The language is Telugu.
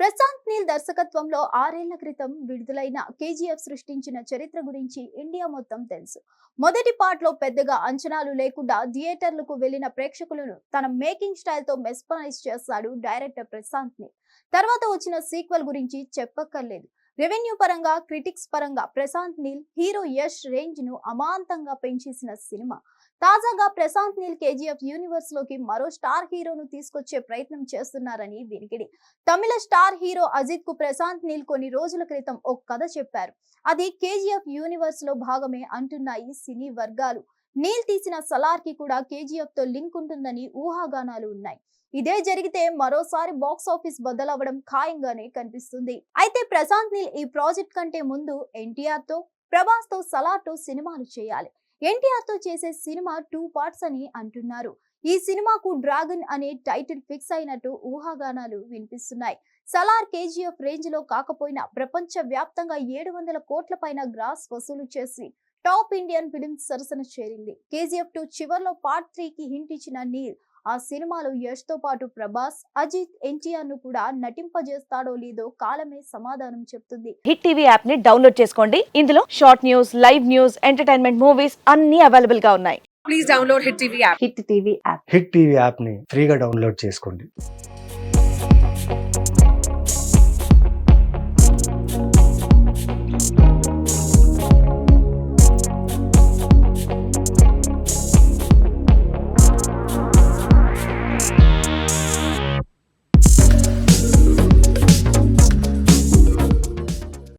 ప్రశాంత్ నీల్ దర్శకత్వంలో ఆరేళ్ళ క్రితం విడుదలైన కేజీఎఫ్ సృష్టించిన చరిత్ర గురించి ఇండియా మొత్తం తెలుసు. మొదటి పార్ట్లో పెద్దగా అంచనాలు లేకుండా థియేటర్లకు వెళ్ళిన ప్రేక్షకులను తన మేకింగ్ స్టైల్తో చేస్తాడు డైరెక్టర్ ప్రశాంత్ నీల్. తర్వాత వచ్చిన సీక్వెల్ గురించి చెప్పక్కర్లేదు. రెవెన్యూ పరంగా క్రిటిక్స్ పరంగా ప్రశాంత్ నీల్ హీరో యష్ రేంజ్ను అమాంతంగా పెంచేసిన సినిమా. తాజాగా ప్రశాంత్ నీల్ కేజీఎఫ్ యూనివర్స్లోకి మరో స్టార్ హీరోను తీసుకొచ్చే ప్రయత్నం చేస్తున్నారని వినికిడి తమిళ స్టార్ హీరో అజిత్కు ప్రశాంత్ నీల్ కొన్ని రోజుల క్రితం ఒక కథ చెప్పారు. అది కేజీఎఫ్ యూనివర్స్లో భాగమే అంటున్నాయి సినీ వర్గాలు. నీల్ తీసిన సలార్కి కూడా కేజీఎఫ్తో లింక్ ఉంటుందని ఊహాగానాలు ఉన్నాయి. ఇదే జరిగితే మరోసారి బాక్స్ ఆఫీస్ బదలవడం ఖాయంగానే కనిపిస్తుంది. అయితే ప్రశాంత్ నీల్ ఈ ప్రాజెక్ట్ కంటే ముందు ఎన్టీఆర్తో ప్రభాస్తో సలార్తో సినిమాలు చేయాలి. ఎన్టీఆర్తో చేసే సినిమా టూ పార్ట్స్ అని అంటున్నారు. ఈ సినిమాకు డ్రాగన్ అనే టైటిల్ ఫిక్స్ అయినట్టు ఊహాగానాలు వినిపిస్తున్నాయి. సలార్ కేజీఎఫ్ రేంజ్లో కాకపోయినా ప్రపంచ వ్యాప్తంగా ఏడు వందల కోట్ల పైన గ్రాస్ వసూలు చేసి టాప్ ఇండియన్ ఫిలిం సరసన చేరింది. కేజీఎఫ్ టూ చివరిలో పార్ట్ త్రీ కి హింట్ ఇచ్చిన నీల్ ఆ సినిమాలో యష్తో పాటు ప్రభాస్ అజిత్ ఎన్టీఆర్ను కూడా నటింపజేస్తాడో లేదో కాలమే సమాధానం చెప్తుంది. హిట్ టీవీ యాప్ని డౌన్లోడ్ చేసుకోండి. ఇందులో short news live news entertainment movies అన్ని అవైలబుల్గా ఉన్నాయి. please download Hit TV app. Hit TV app. Hit TV యాప్ని ఫ్రీగా డౌన్లోడ్ చేసుకోండి.